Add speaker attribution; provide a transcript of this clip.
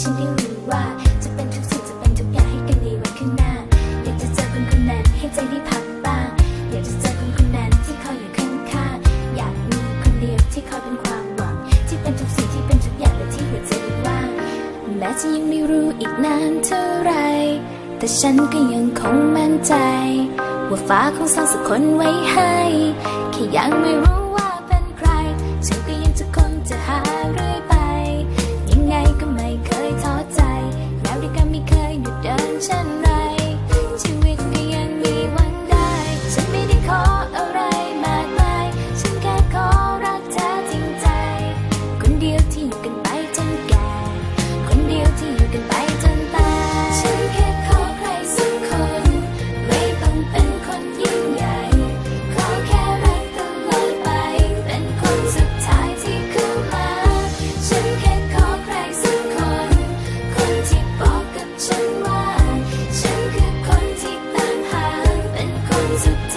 Speaker 1: ฉันได้รู้ว่า จะเป็นทุกสิ่งจะเป็นทุกอย่างให้กันในวันข้างหน้า อยากจะเจอคนคนนั้นให้ใจได้พักบ้าง อยากจะเจอคนคนนั้นที่คอยอยู่ข้างๆอยากมีคนเดียวที่คอยเป็นความหวัง ที่เป็นทุกสิ่งที่เป็นทุกอย่างและที่หัวใจว่างแม้จะยังไม่รู้อีกนานเท่าไหรแต่ฉันก็ยังคงมั่นใจ ว่าฟ้าคงสร้างสักคนไว้ให้แค่ยังไม่รู้ Is it